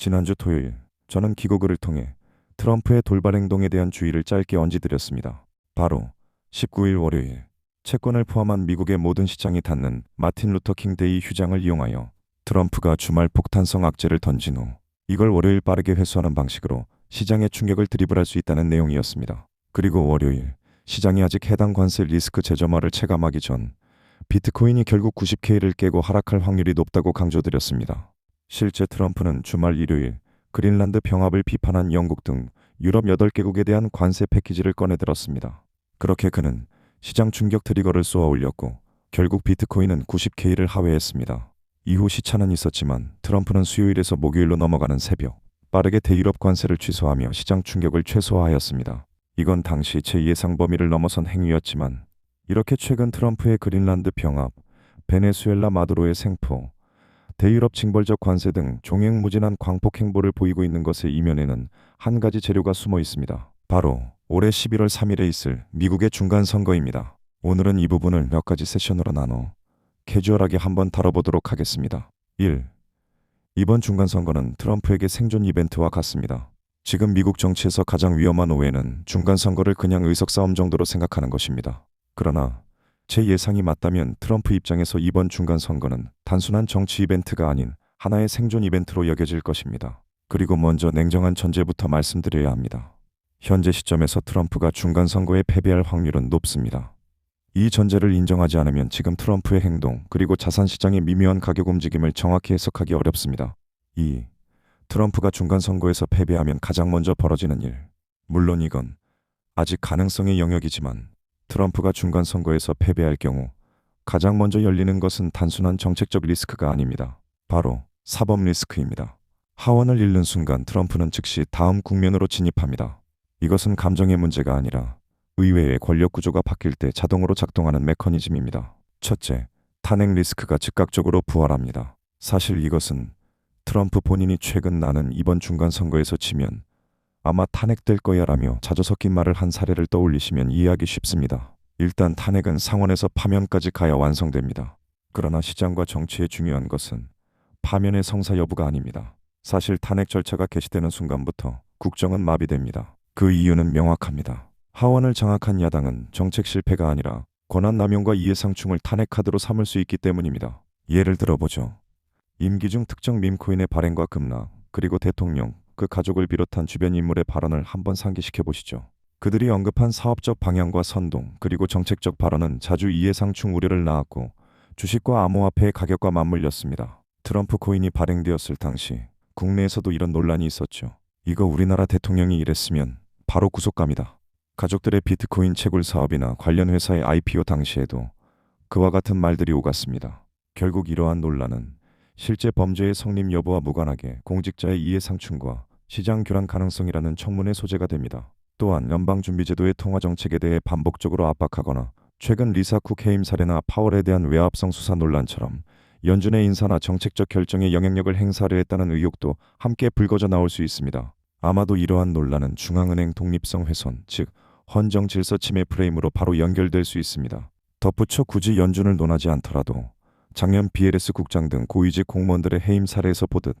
지난주 토요일 저는 기고글을 통해 트럼프의 돌발 행동에 대한 주의를 짧게 얹어드렸습니다. 바로 19일 월요일 채권을 포함한 미국의 모든 시장이 닿는 마틴 루터 킹 데이 휴장을 이용하여 트럼프가 주말 폭탄성 악재를 던진 후 이걸 월요일 빠르게 회수하는 방식으로 시장에 충격을 드리블할 수 있다는 내용이었습니다. 그리고 월요일 시장이 아직 해당 관세 리스크 재점화를 체감하기 전 비트코인이 결국 90K를 깨고 하락할 확률이 높다고 강조드렸습니다. 실제 트럼프는 주말 일요일 그린란드 병합을 비판한 영국 등 유럽 8개국에 대한 관세 패키지를 꺼내들었습니다. 그렇게 그는 시장 충격 트리거를 쏘아 올렸고 결국 비트코인은 90K를 하회했습니다. 이후 시차는 있었지만 트럼프는 수요일에서 목요일로 넘어가는 새벽 빠르게 대유럽 관세를 취소하며 시장 충격을 최소화하였습니다. 이건 당시 제 예상 범위를 넘어선 행위였지만 이렇게 최근 트럼프의 그린란드 병합, 베네수엘라 마두로의 생포, 대유럽 징벌적 관세 등 종횡무진한 광폭 행보를 보이고 있는 것의 이면에는 한 가지 재료가 숨어 있습니다. 바로 올해 11월 3일에 있을 미국의 중간 선거입니다. 오늘은 이 부분을 몇 가지 세션으로 나눠 캐주얼하게 한번 다뤄보도록 하겠습니다. 1. 이번 중간 선거는 트럼프에게 생존 이벤트와 같습니다. 지금 미국 정치에서 가장 위험한 오해는 중간 선거를 그냥 의석 싸움 정도로 생각하는 것입니다. 그러나 제 예상이 맞다면 트럼프 입장에서 이번 중간 선거는 단순한 정치 이벤트가 아닌 하나의 생존 이벤트로 여겨질 것입니다. 그리고 먼저 냉정한 전제부터 말씀드려야 합니다. 현재 시점에서 트럼프가 중간 선거에 패배할 확률은 높습니다. 이 전제를 인정하지 않으면 지금 트럼프의 행동 그리고 자산 시장의 미묘한 가격 움직임을 정확히 해석하기 어렵습니다. 2. 트럼프가 중간 선거에서 패배하면 가장 먼저 벌어지는 일. 물론 이건 아직 가능성의 영역이지만 트럼프가 중간 선거에서 패배할 경우 가장 먼저 열리는 것은 단순한 정책적 리스크가 아닙니다. 바로 사법 리스크입니다. 하원을 잃는 순간 트럼프는 즉시 다음 국면으로 진입합니다. 이것은 감정의 문제가 아니라 의회의 권력 구조가 바뀔 때 자동으로 작동하는 메커니즘입니다. 첫째, 탄핵 리스크가 즉각적으로 부활합니다. 사실 이것은 트럼프 본인이 최근 나는 이번 중간 선거에서 지면 아마 탄핵될 거야라며 자주 섞인 말을 한 사례를 떠올리시면 이해하기 쉽습니다. 일단 탄핵은 상원에서 파면까지 가야 완성됩니다. 그러나 시장과 정치의 중요한 것은 파면의 성사 여부가 아닙니다. 사실 탄핵 절차가 개시되는 순간부터 국정은 마비됩니다. 그 이유는 명확합니다. 하원을 장악한 야당은 정책 실패가 아니라 권한 남용과 이해상충을 탄핵 카드로 삼을 수 있기 때문입니다. 예를 들어보죠. 임기 중 특정 밈코인의 발행과 급락, 그리고 대통령, 그 가족을 비롯한 주변 인물의 발언을 한번 상기시켜 보시죠. 그들이 언급한 사업적 방향과 선동, 그리고 정책적 발언은 자주 이해상충 우려를 낳았고 주식과 암호화폐의 가격과 맞물렸습니다. 트럼프 코인이 발행되었을 당시 국내에서도 이런 논란이 있었죠. 이거 우리나라 대통령이 이랬으면 바로 구속감이다. 가족들의 비트코인 채굴 사업이나 관련 회사의 IPO 당시에도 그와 같은 말들이 오갔습니다. 결국 이러한 논란은 실제 범죄의 성립 여부와 무관하게 공직자의 이해상충과 시장 교란 가능성이라는 청문의 소재가 됩니다. 또한 연방준비제도의 통화 정책에 대해 반복적으로 압박하거나 최근 리사 쿡 해임 사례나 파월에 대한 외압성 수사 논란처럼 연준의 인사나 정책적 결정에 영향력을 행사하려 했다는 의혹도 함께 불거져 나올 수 있습니다. 아마도 이러한 논란은 중앙은행 독립성 훼손, 즉 헌정 질서 침해 프레임으로 바로 연결될 수 있습니다. 덧붙여 굳이 연준을 논하지 않더라도 작년 BLS 국장 등 고위직 공무원들의 해임 사례에서 보듯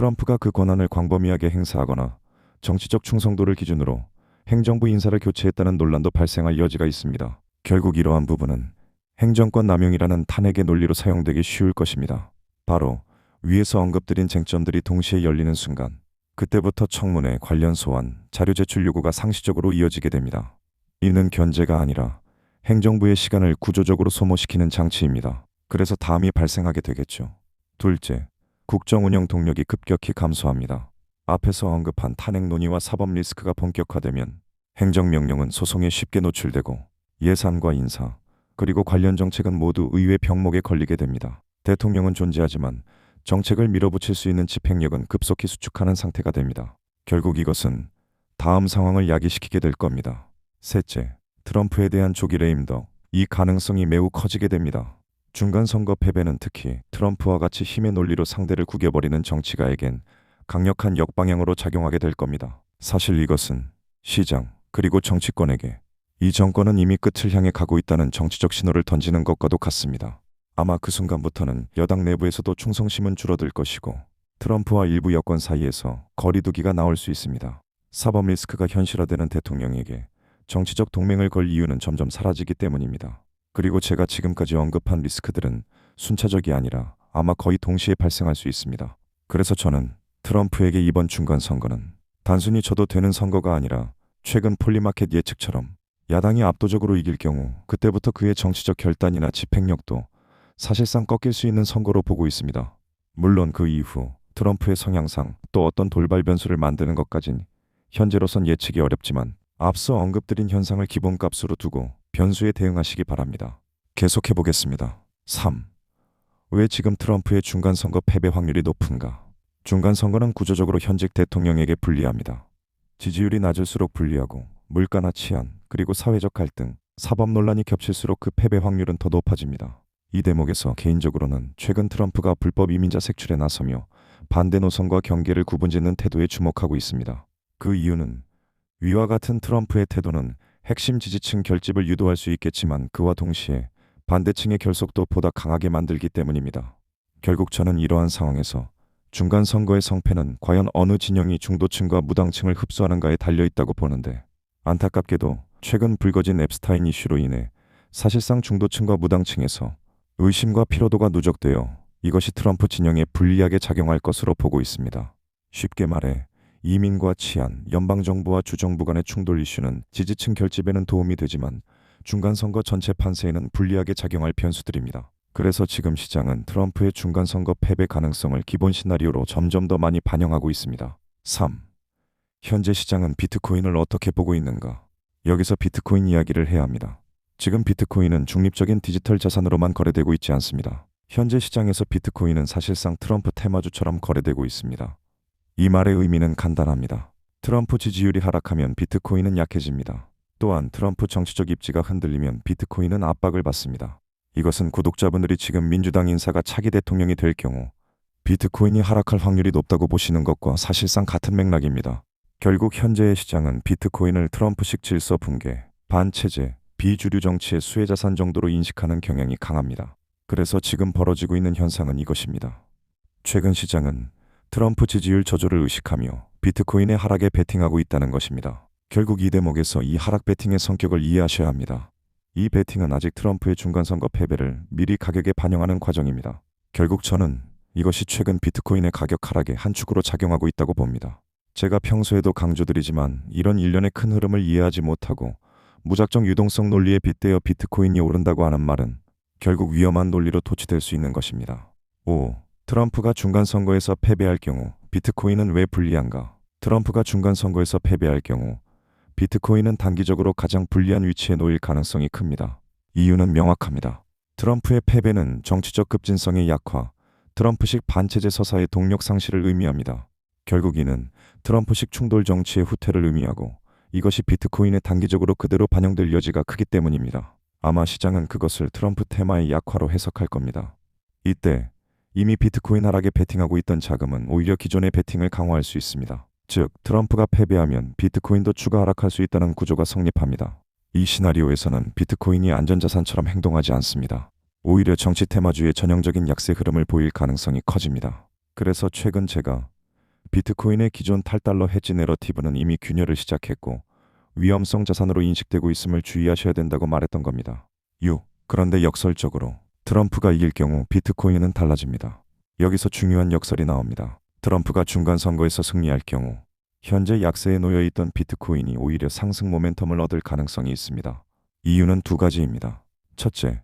트럼프가 그 권한을 광범위하게 행사하거나 정치적 충성도를 기준으로 행정부 인사를 교체했다는 논란도 발생할 여지가 있습니다. 결국 이러한 부분은 행정권 남용이라는 탄핵의 논리로 사용되기 쉬울 것입니다. 바로 위에서 언급드린 쟁점들이 동시에 열리는 순간 그때부터 청문회 관련 소환, 자료 제출 요구가 상시적으로 이어지게 됩니다. 이는 견제가 아니라 행정부의 시간을 구조적으로 소모시키는 장치입니다. 그래서 다음이 발생하게 되겠죠. 둘째, 국정 운영 동력이 급격히 감소합니다. 앞에서 언급한 탄핵 논의와 사법 리스크가 본격화되면 행정명령은 소송에 쉽게 노출되고 예산과 인사, 그리고 관련 정책은 모두 의회 병목에 걸리게 됩니다. 대통령은 존재하지만 정책을 밀어붙일 수 있는 집행력은 급속히 수축하는 상태가 됩니다. 결국 이것은 다음 상황을 야기시키게 될 겁니다. 셋째, 트럼프에 대한 조기 레임덕, 이 가능성이 매우 커지게 됩니다. 중간 선거 패배는 특히 트럼프와 같이 힘의 논리로 상대를 구겨버리는 정치가에겐 강력한 역방향으로 작용하게 될 겁니다. 사실 이것은 시장 그리고 정치권에게 이 정권은 이미 끝을 향해 가고 있다는 정치적 신호를 던지는 것과도 같습니다. 아마 그 순간부터는 여당 내부에서도 충성심은 줄어들 것이고 트럼프와 일부 여권 사이에서 거리두기가 나올 수 있습니다. 사법 리스크가 현실화되는 대통령에게 정치적 동맹을 걸 이유는 점점 사라지기 때문입니다. 그리고 제가 지금까지 언급한 리스크들은 순차적이 아니라 아마 거의 동시에 발생할 수 있습니다. 그래서 저는 트럼프에게 이번 중간 선거는 단순히 져도 되는 선거가 아니라 최근 폴리마켓 예측처럼 야당이 압도적으로 이길 경우 그때부터 그의 정치적 결단이나 집행력도 사실상 꺾일 수 있는 선거로 보고 있습니다. 물론 그 이후 트럼프의 성향상 또 어떤 돌발 변수를 만드는 것까진 현재로선 예측이 어렵지만 앞서 언급드린 현상을 기본값으로 두고 변수에 대응하시기 바랍니다. 계속해 보겠습니다. 3. 왜 지금 트럼프의 중간 선거 패배 확률이 높은가? 중간 선거는 구조적으로 현직 대통령에게 불리합니다. 지지율이 낮을수록 불리하고 물가나 치안 그리고 사회적 갈등, 사법 논란이 겹칠수록 그 패배 확률은 더 높아집니다. 이 대목에서 개인적으로는 최근 트럼프가 불법 이민자 색출에 나서며 반대 노선과 경계를 구분짓는 태도에 주목하고 있습니다. 그 이유는 위와 같은 트럼프의 태도는 핵심 지지층 결집을 유도할 수 있겠지만 그와 동시에 반대층의 결속도 보다 강하게 만들기 때문입니다. 결국 저는 이러한 상황에서 중간 선거의 성패는 과연 어느 진영이 중도층과 무당층을 흡수하는가에 달려 있다고 보는데 안타깝게도 최근 불거진 앱스타인 이슈로 인해 사실상 중도층과 무당층에서 의심과 피로도가 누적되어 이것이 트럼프 진영에 불리하게 작용할 것으로 보고 있습니다. 쉽게 말해 이민과 치안, 연방정부와 주정부 간의 충돌 이슈는 지지층 결집에는 도움이 되지만 중간 선거 전체 판세에는 불리하게 작용할 변수들입니다. 그래서 지금 시장은 트럼프의 중간 선거 패배 가능성을 기본 시나리오로 점점 더 많이 반영하고 있습니다. 3. 현재 시장은 비트코인을 어떻게 보고 있는가? 여기서 비트코인 이야기를 해야 합니다. 지금 비트코인은 중립적인 디지털 자산으로만 거래되고 있지 않습니다. 현재 시장에서 비트코인은 사실상 트럼프 테마주처럼 거래되고 있습니다. 이 말의 의미는 간단합니다. 트럼프 지지율이 하락하면 비트코인은 약해집니다. 또한 트럼프 정치적 입지가 흔들리면 비트코인은 압박을 받습니다. 이것은 구독자분들이 지금 민주당 인사가 차기 대통령이 될 경우 비트코인이 하락할 확률이 높다고 보시는 것과 사실상 같은 맥락입니다. 결국 현재의 시장은 비트코인을 트럼프식 질서 붕괴, 반체제, 비주류 정치의 수혜자산 정도로 인식하는 경향이 강합니다. 그래서 지금 벌어지고 있는 현상은 이것입니다. 최근 시장은 트럼프 지지율 저조를 의식하며 비트코인의 하락에 베팅하고 있다는 것입니다. 결국 이 대목에서 이 하락 베팅의 성격을 이해하셔야 합니다. 이 베팅은 아직 트럼프의 중간선거 패배를 미리 가격에 반영하는 과정입니다. 결국 저는 이것이 최근 비트코인의 가격 하락의 한 축으로 작용하고 있다고 봅니다. 제가 평소에도 강조드리지만 이런 일련의 큰 흐름을 이해하지 못하고 무작정 유동성 논리에 빗대어 비트코인이 오른다고 하는 말은 결국 위험한 논리로 도취될 수 있는 것입니다. 5. 트럼프가 중간 선거에서 패배할 경우 비트코인은 왜 불리한가? 트럼프가 중간 선거에서 패배할 경우 비트코인은 단기적으로 가장 불리한 위치에 놓일 가능성이 큽니다. 이유는 명확합니다. 트럼프의 패배는 정치적 급진성의 약화, 트럼프식 반체제 서사의 동력 상실을 의미합니다. 결국 이는 트럼프식 충돌 정치의 후퇴를 의미하고 이것이 비트코인에 단기적으로 그대로 반영될 여지가 크기 때문입니다. 아마 시장은 그것을 트럼프 테마의 약화로 해석할 겁니다. 이때 이미 비트코인 하락에 베팅하고 있던 자금은 오히려 기존의 베팅을 강화할 수 있습니다. 즉, 트럼프가 패배하면 비트코인도 추가 하락할 수 있다는 구조가 성립합니다. 이 시나리오에서는 비트코인이 안전자산처럼 행동하지 않습니다. 오히려 정치 테마주의 전형적인 약세 흐름을 보일 가능성이 커집니다. 그래서 최근 제가 비트코인의 기존 탈달러 해지 내러티브는 이미 균열을 시작했고 위험성 자산으로 인식되고 있음을 주의하셔야 된다고 말했던 겁니다. 6. 그런데 역설적으로 트럼프가 이길 경우 비트코인은 달라집니다. 여기서 중요한 역설이 나옵니다. 트럼프가 중간 선거에서 승리할 경우 현재 약세에 놓여 있던 비트코인이 오히려 상승 모멘텀을 얻을 가능성이 있습니다. 이유는 두 가지입니다. 첫째,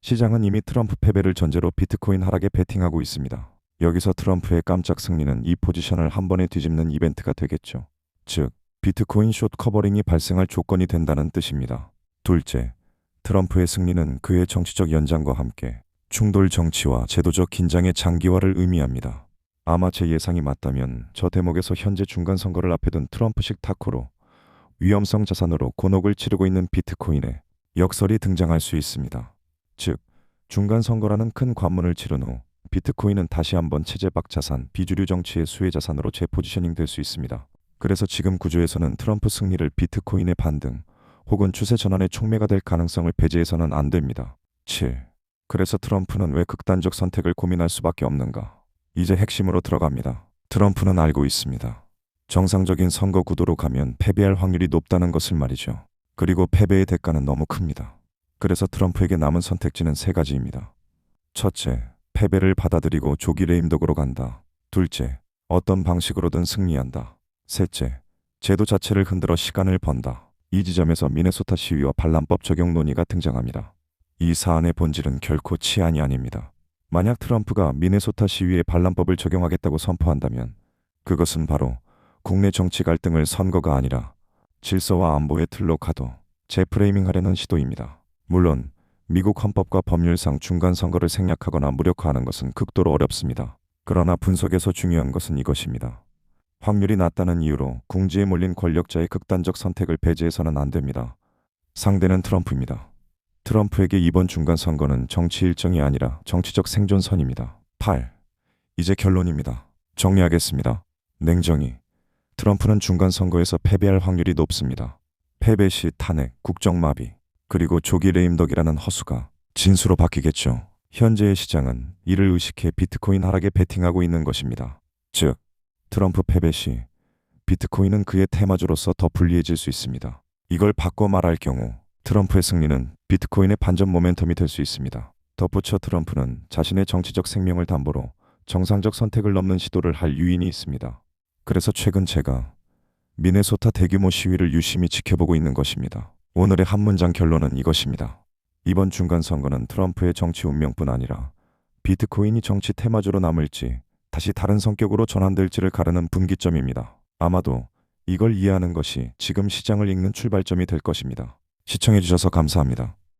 시장은 이미 트럼프 패배를 전제로 비트코인 하락에 베팅하고 있습니다. 여기서 트럼프의 깜짝 승리는 이 포지션을 한 번에 뒤집는 이벤트가 되겠죠. 즉, 비트코인 숏 커버링이 발생할 조건이 된다는 뜻입니다. 둘째, 트럼프의 승리는 그의 정치적 연장과 함께 충돌 정치와 제도적 긴장의 장기화를 의미합니다. 아마 제 예상이 맞다면 저 대목에서 현재 중간 선거를 앞에 둔 트럼프식 타코로 위험성 자산으로 곤혹을 치르고 있는 비트코인에 역설이 등장할 수 있습니다. 즉, 중간 선거라는 큰 관문을 치른 후 비트코인은 다시 한번 체제 박 자산, 비주류 정치의 수혜 자산으로 재포지셔닝 될 수 있습니다. 그래서 지금 구조에서는 트럼프 승리를 비트코인의 반등 혹은 추세 전환의 촉매가 될 가능성을 배제해서는 안 됩니다. 7. 그래서 트럼프는 왜 극단적 선택을 고민할 수밖에 없는가? 이제 핵심으로 들어갑니다. 트럼프는 알고 있습니다. 정상적인 선거 구도로 가면 패배할 확률이 높다는 것을 말이죠. 그리고 패배의 대가는 너무 큽니다. 그래서 트럼프에게 남은 선택지는 세 가지입니다. 첫째, 패배를 받아들이고 조기 레임덕으로 간다. 둘째, 어떤 방식으로든 승리한다. 셋째, 제도 자체를 흔들어 시간을 번다. 이 지점에서 미네소타 시위와 반란법 적용 논의가 등장합니다. 이 사안의 본질은 결코 치안이 아닙니다. 만약 트럼프가 미네소타 시위에 반란법을 적용하겠다고 선포한다면 그것은 바로 국내 정치 갈등을 선거가 아니라 질서와 안보의 틀로 가도 재프레이밍하려는 시도입니다. 물론 미국 헌법과 법률상 중간 선거를 생략하거나 무력화하는 것은 극도로 어렵습니다. 그러나 분석에서 중요한 것은 이것입니다. 확률이 낮다는 이유로 궁지에 몰린 권력자의 극단적 선택을 배제해서는 안 됩니다. 상대는 트럼프입니다. 트럼프에게 이번 중간 선거는 정치 일정이 아니라 정치적 생존선입니다. 8. 이제 결론입니다. 정리하겠습니다. 냉정히 트럼프는 중간 선거에서 패배할 확률이 높습니다. 패배 시 탄핵, 국정마비, 그리고 조기 레임덕이라는 허수가 진수로 바뀌겠죠. 현재의 시장은 이를 의식해 비트코인 하락에 베팅하고 있는 것입니다. 즉, 트럼프 패배 시 비트코인은 그의 테마주로서 더 불리해질 수 있습니다. 이걸 바꿔 말할 경우 트럼프의 승리는 비트코인의 반전 모멘텀이 될 수 있습니다. 덧붙여 트럼프는 자신의 정치적 생명을 담보로 정상적 선택을 넘는 시도를 할 유인이 있습니다. 그래서 최근 제가 미네소타 대규모 시위를 유심히 지켜보고 있는 것입니다. 오늘의 한 문장 결론은 이것입니다. 이번 중간 선거는 트럼프의 정치 운명뿐 아니라 비트코인이 정치 테마주로 남을지 다시 다른 성격으로 전환될지를 가르는 분기점입니다. 아마도 이걸 이해하는 것이 지금 시장을 읽는 출발점이 될 것입니다. 시청해주셔서 감사합니다.